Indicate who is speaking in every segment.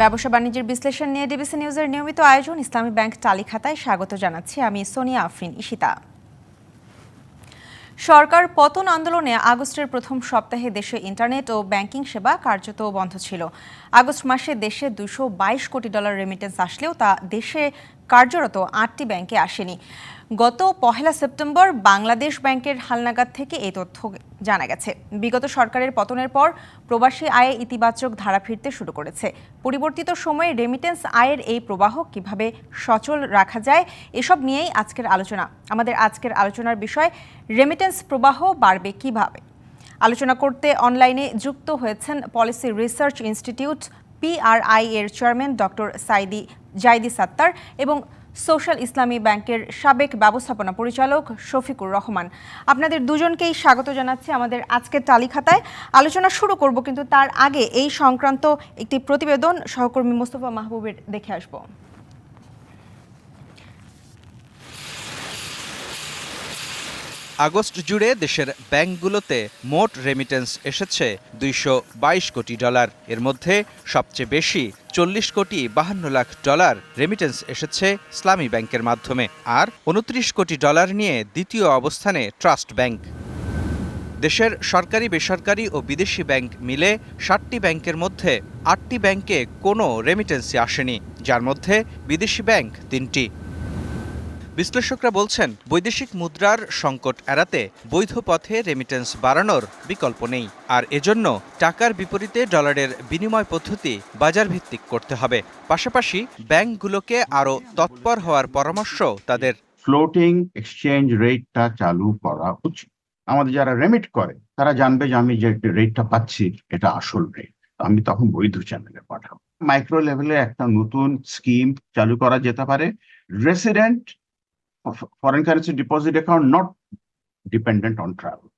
Speaker 1: ব্যবসা বাণিজ্যের বিশ্লেষণ নিয়ে ডিবিসি নিউজের নিয়মিত আয়োজন ইসলামী ব্যাংক টালি খাতায় স্বাগত জানাচ্ছি আমি সোনিয়া আফরিন ইশিতা সরকার পতন আন্দোলনে আগস্টের প্রথম সপ্তাহে দেশে ইন্টারনেট ও ব্যাংকিং সেবা কার্যত বন্ধ ছিল। আগস্ট মাসে দেশে দুশো কোটি ডলার রেমিটেন্স আসলেও তা দেশে কার্যরত আটটি ব্যাংকে আসেনি। গত পহেলা সেপ্টেম্বর বাংলাদেশ ব্যাংকের হালনাগাদ থেকে এই তথ্য জানা গেছে। বিগত সরকারের পতনের পর প্রবাসী আয়ে ইতিবাচক ধারা ফিরতে শুরু করেছে। পরিবর্তিত সময়ে রেমিটেন্স আয়ের এই প্রবাহ কীভাবে সচল রাখা যায়, এসব নিয়েই আজকের আলোচনা। আমাদের আজকের আলোচনার বিষয় রেমিটেন্স প্রবাহ বাড়বে কীভাবে? আলোচনা করতে অনলাইনে যুক্ত হয়েছেন পলিসি রিসার্চ ইনস্টিটিউট পিআরআই এর চেয়ারম্যান ডক্টর সাইদি, জাইদি সাত্তার এবং সোশ্যাল ইসলামী ব্যাংকের সাবেক ব্যবস্থাপনা পরিচালক শফিকুর রহমান। আপনাদের দুজনকেই স্বাগত জানাচ্ছি আমাদের আজকের তালিখাতায়। আলোচনা শুরু করব কিন্তু তার আগে এই সংক্রান্ত একটি প্রতিবেদন সহকর্মী মোস্তফা মাহবুবের দেখে আসব।
Speaker 2: আগস্ট জুড়ে দেশের ব্যাংকগুলোতে মোট রেমিটেন্স এসেছে দুইশো বাইশ কোটি ডলার। এর মধ্যে সবচেয়ে বেশি, চল্লিশ কোটি বাহান্ন লাখ ডলার রেমিটেন্স এসেছে ইসলামী ব্যাংকের মাধ্যমে, আর উনত্রিশ কোটি ডলার নিয়ে দ্বিতীয় অবস্থানে ট্রাস্ট ব্যাংক। দেশের সরকারি, বেসরকারি ও বিদেশি ব্যাংক মিলে ষাটটি ব্যাংকের মধ্যে আটটি ব্যাংকে কোনো রেমিটেন্সই আসেনি, যার মধ্যে বিদেশি ব্যাংক তিনটি। বিশ্লেষকরা বলছেন, বৈদেশিক মুদ্রার সংকট এড়াতে বৈধ পথে রেমিটেন্স বাড়ানোর বিকল্প নেই। আর এজন্য টাকার বিপরীতে ডলারের বিনিময় পদ্ধতি বাজার ভিত্তিক করতে হবে। পাশাপাশি ব্যাংকগুলোকে আরও তৎপর হওয়ার পরামর্শ তাদের।
Speaker 3: ফ্লোটিং এক্সচেঞ্জ রেটটা চালু করা উচিত। আমাদের যারা রেমিট করে, তারা জানবে যে আমি যে রেটটা পাচ্ছি, এটা আসল রেট আমি তখন বৈধ চ্যানেলে পাঠাবো। মাইক্রো লেভেলে একটা নতুন স্কিম চালু করা যেতে পারে। Resident foreign currency deposit account not dependent on travel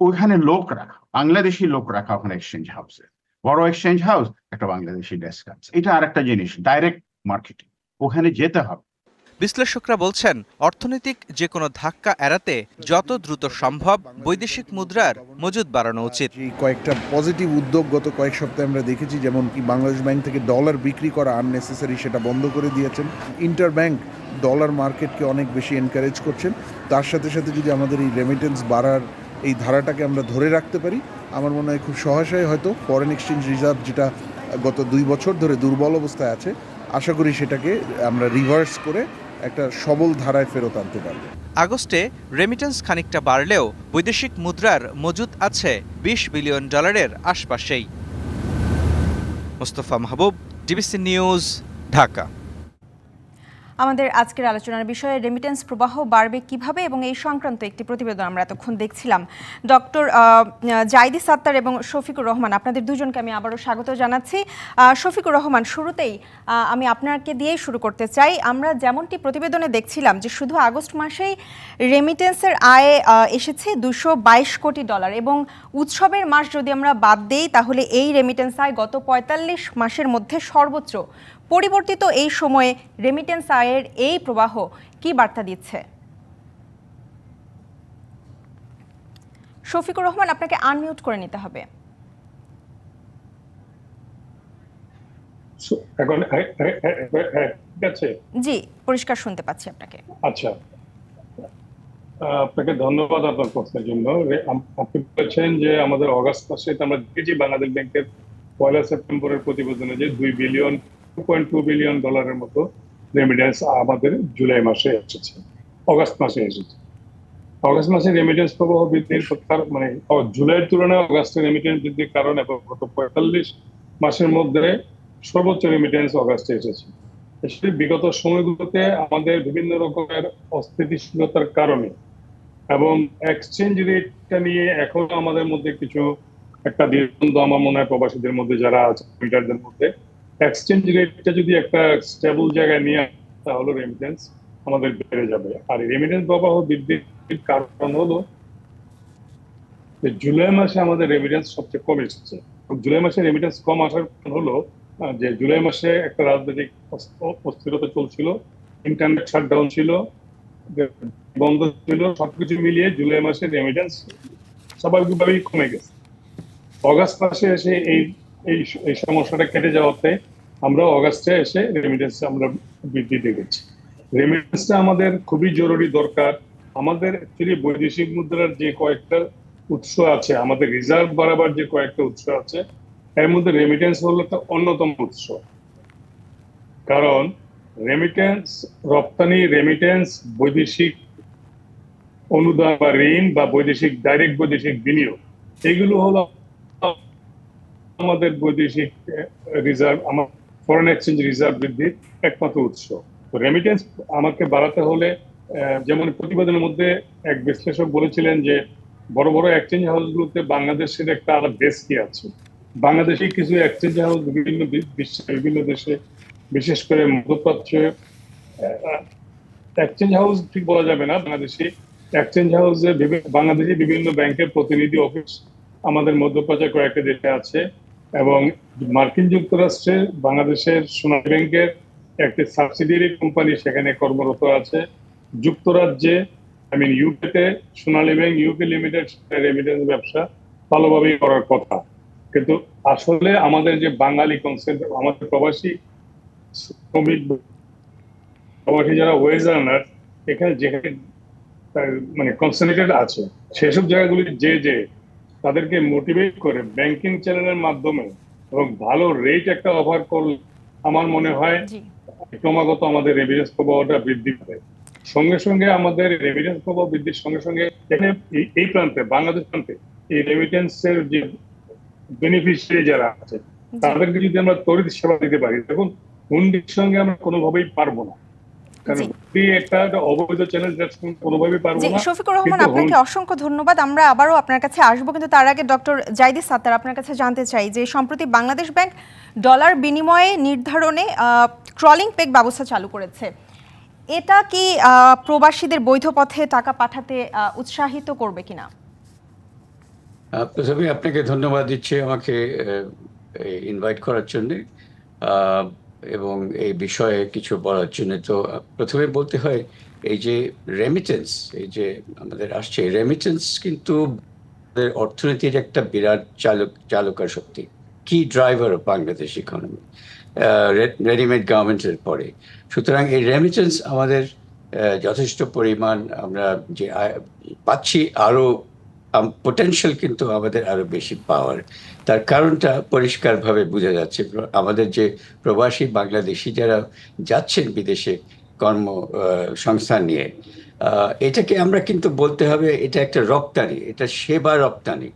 Speaker 3: ওইখানে লোক রাখা, বাংলাদেশি লোক রাখা ওখানে এক্সচেঞ্জ হাউসে বড় এক্সচেঞ্জ হাউস একটা বাংলাদেশি ডেস্ক আছে। এটা আর একটা জিনিস ডাইরেক্ট মার্কেটিং ওখানে যেতে হবে।
Speaker 2: বিশ্লেষকরা বলছেন, অর্থনৈতিক যে কোনো ধাক্কা এড়াতে যত দ্রুত সম্ভব বৈদেশিক মুদ্রার মজুদ বাড়ানো উচিত।
Speaker 4: কয়েকটা পজিটিভ উদ্যোগ গত কয়েক সপ্তাহে আমরা দেখেছি, যেমন কি বাংলাদেশ ব্যাংক থেকে ডলার বিক্রি করা আননেসেসারি সেটা বন্ধ করে দিয়েছেন। ইন্টার ব্যাংক ডলার মার্কেটকে অনেক বেশি এনকারেজ করছেন। তার সাথে সাথে যদি আমাদের এই রেমিটেন্স বাড়ার এই ধারাটাকে আমরা ধরে রাখতে পারি, আমার মনে হয় খুব সহসায় হয়তো ফরেন এক্সচেঞ্জ রিজার্ভ যেটা গত দুই বছর ধরে দুর্বল অবস্থায় আছে, আশা করি সেটাকে আমরা রিভার্স করে একটা সবল ধারায় ফেরত আনতে পারবে।
Speaker 2: আগস্টে রেমিটেন্স খানিকটা বাড়লেও বৈদেশিক মুদ্রার মজুদ আছে বিশ বিলিয়ন ডলারের আশপাশেই। Mostafa Mahbub DBC news Dhaka.
Speaker 1: আমাদের আজকের আলোচনার বিষয়ে রেমিটেন্স প্রবাহ বাড়বে কীভাবে এবং এই সংক্রান্ত একটি প্রতিবেদন আমরা এতক্ষণ দেখছিলাম। ডক্টর জাইদি সাত্তার এবং শফিকুর রহমান, আপনাদের দুজনকে আমি আবারও স্বাগত জানাচ্ছি। শফিকুর রহমান, শুরুতেই আমি আপনাকে দিয়েই শুরু করতে চাই। আমরা যেমনটি প্রতিবেদনে দেখছিলাম যে শুধু আগস্ট মাসেই রেমিটেন্সের আয় এসেছে দুশো কোটি ডলার এবং উৎসবের মাস যদি আমরা বাদ দেই, তাহলে এই রেমিটেন্স আয় গত পঁয়তাল্লিশ মাসের মধ্যে সর্বোচ্চ পরিবর্তিত এই সময়ে রেমিটেন্স আয়ের এই প্রবাহ কি বার্তা দিচ্ছে? শফিকুর রহমান আপনাকে আনমিউট করে নিতে হবে।
Speaker 5: এখন ঠিক আছে?
Speaker 1: জি পরিষ্কার শুনতে পাচ্ছি আপনাকে।
Speaker 5: আচ্ছা। আপনাকে ধন্যবাদ আপনার প্রশ্নের জন্য। আপনি বলেছেন যে আমাদের অগাস্ট মাসে আমরা দেখেছি বাংলাদেশ ব্যাংকের পয়লা সেপ্টেম্বরের প্রতিবেদনে যে দুই billion two point two billion ডলারের মতো রেমিডেন্স আমাদের জুলাই মাসে এসেছে, অগাস্ট মাসে এসেছে। অগাস্ট মাসে রেমিডেন্স প্রবাহ বৃদ্ধির মানে জুলাইয়ের তুলনায় অগাস্টের রেমিডেন্স বৃদ্ধির কারণ এবং গত পঁয়তাল্লিশ মাসের মধ্যে সর্বোচ্চ রেমিডেন্স অগাস্টে এসেছে। এসে বিগত সময়গুলোতে আমাদের বিভিন্ন রকমের অস্থিতিশীলতার কারণে এবং এক্সচেঞ্জ রেটটা নিয়ে এখনও আমাদের মধ্যে কিছু একটা দ্বিধাদ্বন্দ্ব আমার মনে হয় প্রবাসীদের মধ্যে যারা আছে মধ্যে এক্সচেঞ্জ রেটটা যদি একটা স্টেবল জায়গায় নিয়ে তাহলে রেমিটেন্স আমাদের বেড়ে যাবে। আর রেমিটেন্স প্রবাহ বৃদ্ধির কারণ হলো জুলাই মাসে আমাদের রেমিটেন্স সবচেয়ে কম এসেছে। জুলাই মাসে রেমিটেন্স কম আসার কারণ হলো যে জুলাই মাসে একটা রাজনৈতিক অস- অস্থিরতা চলছিল ইন্টারনেট শাটডাউন ছিল, বন্ধ ছিল, সবকিছু মিলিয়ে জুলাই মাসে রেমিটেন্স স্বাভাবিকভাবেই কমে গেছে। অগাস্ট মাসে এসে এই এই এই সমস্যাটা কেটে যাওয়াতে আমরা অগাস্টে এসে রেমিটেন্স আমরা বৃদ্ধি দেখেছি রেমিটেন্সটা আমাদের খুবই জরুরি দরকার। আমাদের অ্যাকচুয়ালি বৈদেশিক মুদ্রার যে কয়েকটা উৎস আছে, আমাদের রিজার্ভ বাড়াবার যে কয়েকটা উৎস আছে, এর মধ্যে রেমিটেন্স হলো একটা অন্যতম উৎস। কারণ রেমিটেন্স রপ্তানি রেমিটেন্স বৈদেশিক অনুদান বা ঋণ বা বৈদেশিক ডাইরেক্ট বৈদেশিক বিনিয়োগ, এগুলো হলো আমাদের বৈদেশিক রিজার্ভ আমার ফরেন এক্সচেঞ্জ রিজার্ভ বৃদ্ধির একমাত্র উৎস। তো রেমিটেন্স আমাকে বাড়াতে হলে যেমন প্রতিবেদনের মধ্যে এক বিশ্লেষক বলেছিলেন যে, বড় বড় এক্সচেঞ্জ হাউসগুলোতে বাংলাদেশের একটা আলাদা ডেস্ক আছে। বাংলাদেশে কিছু এক্সচেঞ্জ হাউস বিভিন্ন বিশ্বের বিভিন্ন দেশে, বিশেষ করে মধ্যপ্রাচ্যে এক্সচেঞ্জ হাউস ঠিক বলা যাবে না। বাংলাদেশি এক্সচেঞ্জ হাউসে বাংলাদেশি বিভিন্ন ব্যাংকের প্রতিনিধি অফিস আমাদের মধ্যপ্রাচ্যের কয়েকটা দেশে আছে। এবং মার্কিন যুক্তরাষ্ট্রে বাংলাদেশের সোনালী ব্যাংকের একটি সাবসিডিয়ারি কোম্পানি সেখানে কর্মরত আছে। যুক্তরাজ্যে আই মিন ইউকেতে Sonali bank UK limited remittance ব্যবসা ভালোভাবেই করার কথা। কিন্তু আসলে আমাদের যে বাঙালি কনসেন্ট আমাদের প্রবাসী শ্রমিক, প্রবাসী যারা ওয়েজার্নার এখানে যেখানে মানে কনসেন্ট্রেটেড আছে। সেসব জায়গাগুলি যে যে তাদেরকে মোটিভেট করে ব্যাংকিং চ্যানেলের মাধ্যমে এবং ভালো রেট একটা অফার করলে আমার মনে হয় ক্রমাগত আমাদের রেমিটেন্স প্রবাহটা বৃদ্ধি পাবে। সঙ্গে সঙ্গে আমাদের রেমিটেন্স প্রবাহ বৃদ্ধির সঙ্গে সঙ্গে এখানে এই- প্রান্তে বাংলাদেশ প্রান্তে এই রেমিটেন্সের যে বেনিফিশিয়ারি যারা আছে তাদেরকে যদি আমরা তড়িৎ সেবা দিতে পারি দেখুন হুন্ডির সঙ্গে আমরা কোনোভাবেই পারব না।
Speaker 1: শফিকুর রহমান আপনাকে অসংখ্য ধন্যবাদ। আমরা আবারও আপনার কাছে আসব কিন্তু তার আগে ডক্টর জাইদি সাত্তার আপনার কাছে জানতে চাই যে সম্প্রতি বাংলাদেশ ব্যাংক ডলার বিনিময়ে নির্ধারণে ট্রলিং পেক ব্যবস্থা চালু করেছে। এটা কি প্রবাসীদের বৈধ পথে টাকা পাঠাতে উৎসাহিত করবে কিনা?
Speaker 6: আপনাকে ধন্যবাদ দিচ্ছি আমাকে ইনভাইট করার জন্য। এবং এই বিষয়ে কিছু বলার জন্য তো প্রথমে বলতে হয়, এই যে রেমিটেন্স এই যে আমাদের আসছে রেমিটেন্স কিন্তু অর্থনীতির একটা বিরাট চালক, চালকার শক্তি কি ড্রাইভার বাংলাদেশ ইকোনমি রেডিমেড গার্মেন্টের পরে। সুতরাং এই রেমিটেন্স আমাদের যথেষ্ট পরিমাণ আমরা যে পাচ্ছি, আরও পোটেনশিয়াল কিন্তু আমাদের আরও বেশি পাওয়ার তার কারণটা পরিষ্কারভাবে বোঝা যাচ্ছে। আমাদের যে প্রবাসী বাংলাদেশি যারা যাচ্ছেন বিদেশে কর্ম সংস্থান নিয়ে এটাকে আমরা কিন্তু বলতে হবে এটা একটা রপ্তানি, এটা সেবা রপ্তানি।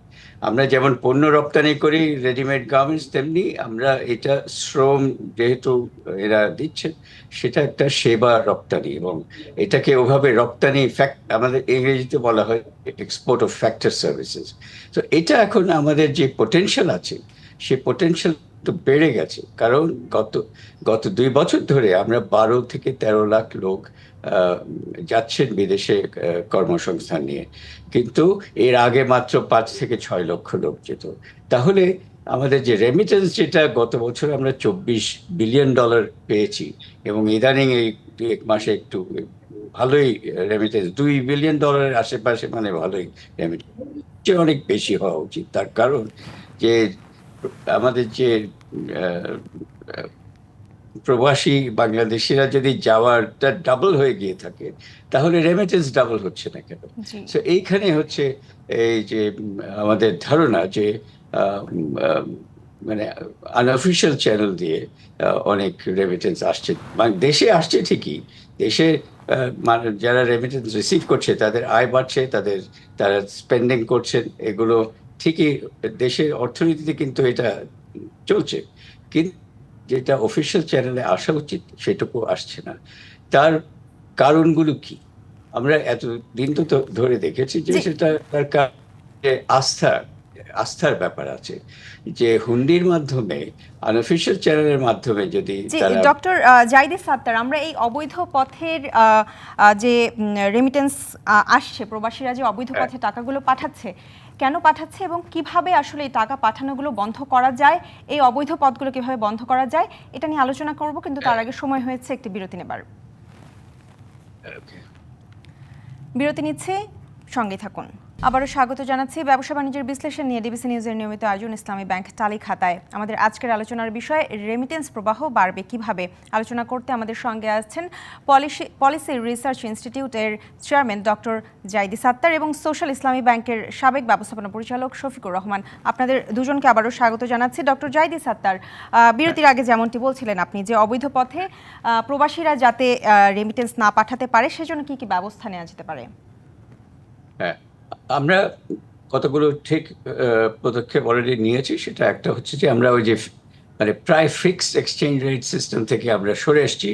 Speaker 6: আমরা যেমন পণ্য রপ্তানি করি রেডিমেড গার্মেন্টস তেমনি আমরা এটা শ্রম যেহেতু এরা দিচ্ছে, সেটা একটা সেবা রপ্তানি এবং এটাকে ওভাবে রপ্তানি ফ্যাক্ট আমাদের ইংরেজিতে বলা হয় এক্সপোর্ট অফ ফ্যাক্টর সার্ভিসেস তো এটা এখন আমাদের যে পোটেনশিয়াল আছে সে পোটেনশিয়াল তো বেড়ে গেছে। কারণ গত গত দুই বছর ধরে আমরা বারো থেকে তেরো লাখ লোক যাচ্ছেন বিদেশে কর্মসংস্থান নিয়ে। কিন্তু এর আগে মাত্র পাঁচ থেকে ছয় লক্ষ লোক যেত। তাহলে আমাদের যে রেমিটেন্স যেটা, গত বছর আমরা চব্বিশ বিলিয়ন ডলার পেয়েছি এবং ইদানিং এই এক মাসে একটু ভালোই রেমিটেন্স দুই বিলিয়ন ডলারের আশেপাশে মানে ভালোই রেমিটেন্স অনেক বেশি হওয়া উচিত। তার কারণ যে আমাদের যে প্রবাসী বাংলাদেশিরা যদি যাওয়ারটা ডাবল হয়ে গিয়ে থাকে তাহলে রেমিটেন্স ডাবল হচ্ছে না কেন? তো এইখানে হচ্ছে এই যে আমাদের ধারণা যে মানে আনঅফিসিয়াল চ্যানেল দিয়ে অনেক রেমিটেন্স আসছে। মানে দেশে আসছে ঠিকই দেশে মানে যারা রেমিটেন্স রিসিভ করছে তাদের আয় বাড়ছে তাদের তারা স্পেন্ডিং করছেন এগুলো ঠিকই দেশের অর্থনীতিতে কিন্তু এটা চলছে। কিন্তু যেটা অফিসিয়াল চ্যানেলে আসা উচিত সেটুকু আসছে না। তার কারণগুলো কি? আমরা এত দিন তো ধরে দেখেছি যে সেটা তার আস্থা আস্থার ব্যাপার আছে যে হুন্ডির মাধ্যমে আনঅফিসিয়াল চ্যানেলের মাধ্যমে যদি
Speaker 1: ডক্টর জাইদি সাত্তার আমরা এই অবৈধ পথের যে রেমিটেন্স আসছে প্রবাসীরা যে অবৈধ
Speaker 6: হ্যাঁ।
Speaker 1: পথে টাকাগুলো পাঠাচ্ছে কেন পাঠাচ্ছে এবং কীভাবে আসলে এই টাকা পাঠানোগুলো বন্ধ করা যায় এই অবৈধ পদগুলো কীভাবে বন্ধ করা যায় এটা নিয়ে আলোচনা করব কিন্তু তার আগে সময় হয়েছে একটি বিরতি নেবার। বিরতি নিচ্ছে সঙ্গে থাকুন। আবারও স্বাগত জানাচ্ছি ব্যবসা বাণিজ্যের বিশ্লেষণ নিয়ে ডিবিসি নিউজের নিয়মিত আয়োজন ইসলামী ব্যাংক টালি খাতায়। আমাদের আজকের আলোচনার বিষয় রেমিটেন্স প্রবাহ বাড়বে কীভাবে? আলোচনা করতে আমাদের সঙ্গে আছেন পলিসি পলিসি রিসার্চ ইনস্টিটিউটের চেয়ারম্যান ডক্টর জাইদি সাত্তার এবং সোশ্যাল ইসলামী ব্যাংকের সাবেক ব্যবস্থাপনা পরিচালক শফিকুর রহমান। আপনাদের দুজনকে আবারও স্বাগত জানাচ্ছি ডক্টর জাইদি সাত্তার। বিরতির আগে যেমনটি বলছিলেন আপনি যে অবৈধ পথে প্রবাসীরা যাতে রেমিটেন্স না পাঠাতে পারে, সেজন্য কি কি ব্যবস্থা নেওয়া যেতে পারে?
Speaker 6: হ্যাঁ আমরা কতগুলো ঠিক পদক্ষেপ অলরেডি নিয়েছি, সেটা একটা হচ্ছে যে আমরা ওই যে মানে প্রায় ফিক্সড এক্সচেঞ্জ রেট সিস্টেম থেকে আমরা সরে এসেছি।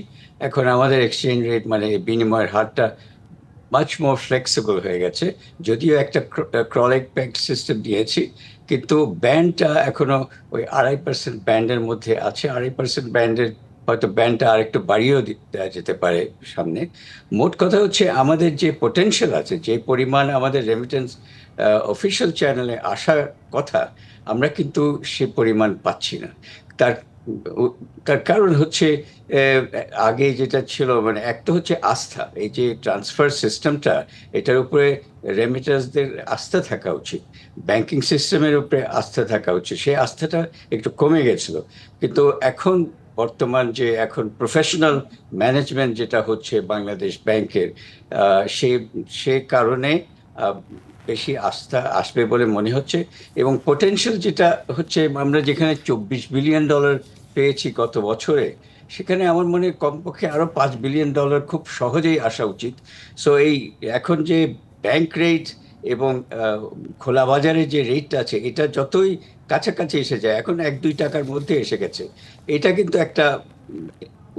Speaker 6: এখন আমাদের এক্সচেঞ্জ রেট মানে বিনিময়ের হারটা মাচ মোর ফ্লেক্সিবল হয়ে গেছে। যদিও একটা ক্রলিক প্যাক্ট সিস্টেম দিয়েছি, কিন্তু ব্যান্ডটা এখনও ওই আড়াই পার্সেন্ট ব্যান্ডের মধ্যে আছে। আড়াই পার্সেন্ট ব্যান্ডের হয়তো ব্যান্ডটা আরেকটু বাড়িয়েও দি- দেওয়া যেতে পারে সামনে। মোট কথা হচ্ছে আমাদের যে পোটেনশিয়াল আছে, যে পরিমাণ আমাদের রেমিটেন্স অফিসিয়াল চ্যানেলে আসার কথা, আমরা কিন্তু সে পরিমাণ পাচ্ছি না। তার তার কারণ হচ্ছে আগে যেটা ছিল মানে একটা হচ্ছে আস্থা, এই যে ট্রান্সফার সিস্টেমটা এটার উপরে রেমিটার্সদের আস্থা থাকা উচিত। ব্যাংকিং সিস্টেমের উপরে আস্থা থাকা উচিত। সেই আস্থাটা একটু কমে গেছিল। কিন্তু এখন বর্তমান যে এখন প্রফেশনাল ম্যানেজমেন্ট যেটা হচ্ছে বাংলাদেশ ব্যাংকের সে সে কারণে বেশি আস্থা আসবে বলে মনে হচ্ছে এবং পোটেনশিয়াল যেটা হচ্ছে আমরা যেখানে চব্বিশ বিলিয়ন ডলার পেয়েছি গত বছরে, সেখানে আমার মনে কমপক্ষে আরও পাঁচ বিলিয়ন ডলার খুব সহজেই আসা উচিত। সো এই এখন যে ব্যাংক রেট এবং খোলা বাজারে যে রেটটা আছে, এটা যতই কাছাকাছি এসে যায়। এখন এক দুই টাকার মধ্যে এসে গেছে। এটা কিন্তু একটা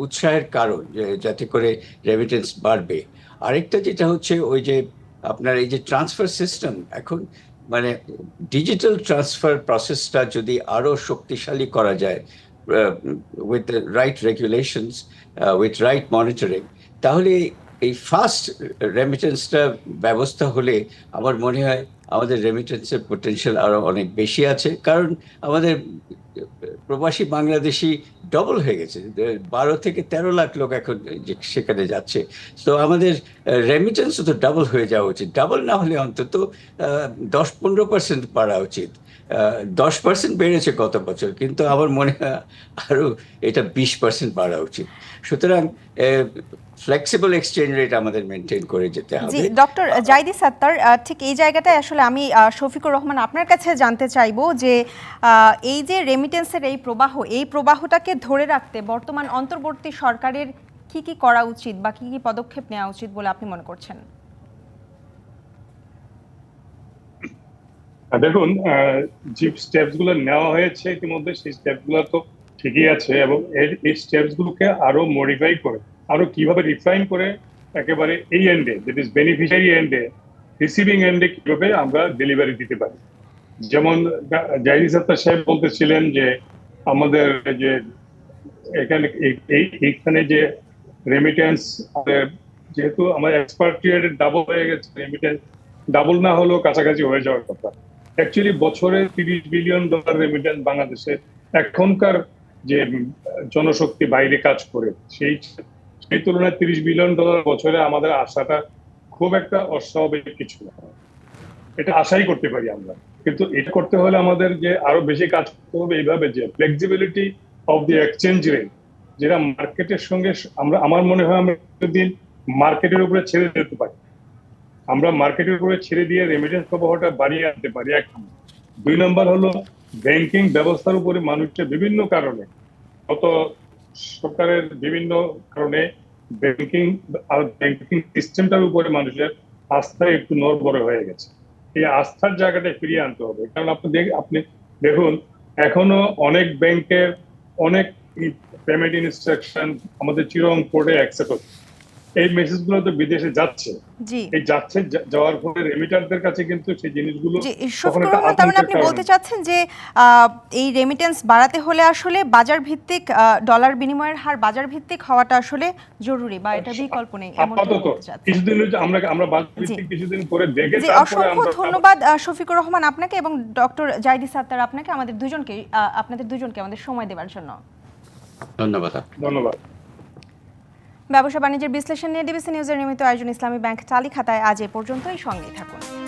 Speaker 6: উৎসাহের কারণ যাতে করে রেমিটেন্স বাড়বে। আরেকটা যেটা হচ্ছে ওই যে আপনার এই যে ট্রান্সফার সিস্টেম এখন মানে ডিজিটাল ট্রান্সফার প্রসেসটা যদি আরও শক্তিশালী করা যায় with right regulations with right monitoring তাহলে এই ফার্স্ট রেমিটেন্সটা ব্যবস্থা হলে আমার মনে হয় আমাদের রেমিটেন্সের পোটেনশিয়াল আরও অনেক বেশি আছে। কারণ আমাদের প্রবাসী বাংলাদেশি ডবল হয়ে গেছে। বারো থেকে তেরো লাখ লোক এখন সেখানে যাচ্ছে। তো আমাদের রেমিটেন্স তো ডাবল হয়ে যাওয়া উচিত। ডাবল না হলে অন্তত দশ পনেরো পার্সেন্ট বাড়া উচিত। দশ পার্সেন্ট বেড়েছে গত বছর, কিন্তু আমার মনে হয় আরও এটা বিশ পার্সেন্ট বাড়া উচিত। সুতরাং ফ্লেক্সিবল এক্সচেঞ্জ রেট আমাদের মেনটেন করে যেতে
Speaker 1: জি
Speaker 6: হবে।
Speaker 1: ডক্টর জাইদি সাত্তার ঠিক এই জায়গাটায় আসলে আমি শফিকুর রহমান আপনার কাছে জানতে চাইব যে আহ, এই যে রেমিটেন্সের এই প্রবাহ এই প্রবাহটাকে ধরে রাখতে বর্তমান অন্তর্বর্তী সরকারের কি কি করা উচিত বা কি কি পদক্ষেপ নেওয়া উচিত বলে আপনি মনে করছেন?
Speaker 5: দেখুন আহ, যে স্টেপসগুলো নেওয়া হয়েছে ইতিমধ্যে সেই স্টেপসগুলো তো ঠিকই আছে এবং এর- এই স্টেপস গুলোকে আরও মডিফাই করে আরও কীভাবে রিফাইন করে একেবারে এই এন্ডে দ্যাট ইজ বেনিফিশিয়ারি এন্ডে রিসিভিং এন্ডে কীভাবে আমরা ডেলিভারি দিতে পারি? যেমন জাহিদি সত্তার সাহেব বলতেছিলেন যে আমাদের যে এখানে, এই- এই- এইখানে যে রেমিটেন্স যেহেতু আমার এক্সপার্ট ডাবল হয়ে গেছে রেমিটেন্স ডাবল না হলেও কাছাকাছি হয়ে যাওয়ার কথা। অ্যাকচুয়ালি বছরে তিরিশ বিলিয়ন ডলার রেমিটেন্স বাংলাদেশে এখনকার যে জনশক্তি বাইরে কাজ করে, সেই সেই তুলনায় তিরিশ বিলিয়ন ডলার বছরে আমাদের আশাটা খুব একটা অস্বাভাবিক কিছু না। এটা আশাই করতে পারি আমরা। কিন্তু এটা করতে হলে আমাদের যে আরও বেশি কাজ করতে হবে এইভাবে যে flexibility of the exchange rate যেটা মার্কেটের সঙ্গে আমরা, আমার মনে হয় আমরা যদি মার্কেটের উপরে ছেড়ে দিতে পারি। আমরা মার্কেটের উপরে ছেড়ে দিয়ে রেমিটেন্স প্রবাহটা বাড়িয়ে আনতে পারি এক দুই নম্বর হলো ব্যাংকিং ব্যবস্থার উপরে মানুষের বিভিন্ন কারণে গত সরকারের বিভিন্ন কারণে ব্যাংকিং আর ব্যাংকিং সিস্টেমটার উপরে মানুষের আস্থা একটু নড়বড় হয়ে গেছে। এই আস্থার জায়গাটা ফিরিয়ে আনতে হবে। কারণ আপনি দেখ- আপনি দেখুন, এখনও অনেক ব্যাংকের অনেক পেমেন্ট ইনস্ট্রাকশন আমাদের চিরং কোর্টে অ্যাকসেপ্ট হচ্ছে। এই মেসেজগুলো তো বিদেশে যাচ্ছে। এই যাচ্ছে যাওয়ার ফলে রেমিটারদের কাছে কিন্তু সেই জিনিসগুলো
Speaker 1: মানে আপনি বলতে চাচ্ছেন যে এই রেমিটেন্স বাড়াতে হলে আসলে বাজার ভিত্তিক আহ, ডলার বিনিময়ের হার বাজার ভিত্তিক হওয়াটা আসলে জরুরি বা এটা বিকল্প নেই
Speaker 5: আপাতত কিছুদিন আমরা আমরা বাজার ভিত্তিক কিছুদিন পরে দেখে
Speaker 1: অসংখ্য ধন্যবাদ আহ, শফিকুর রহমান আপনাকে এবং ডক্টর জাইদি সাত্তার আপনাকে আমাদের দুজনকে আহ, আপনাদের দুজনকে আমাদের সময় দেওয়ার জন্য।
Speaker 6: ধন্যবাদ।
Speaker 5: ধন্যবাদ।
Speaker 1: ব্যবসা বাণিজ্যের বিশ্লেষণ নিয়ে ডিবিসি নিউজের নিয়মিত আয়োজন ইসলামী ব্যাংক চালি খাতায় আজ এ পর্যন্তই। সঙ্গেই থাকুন।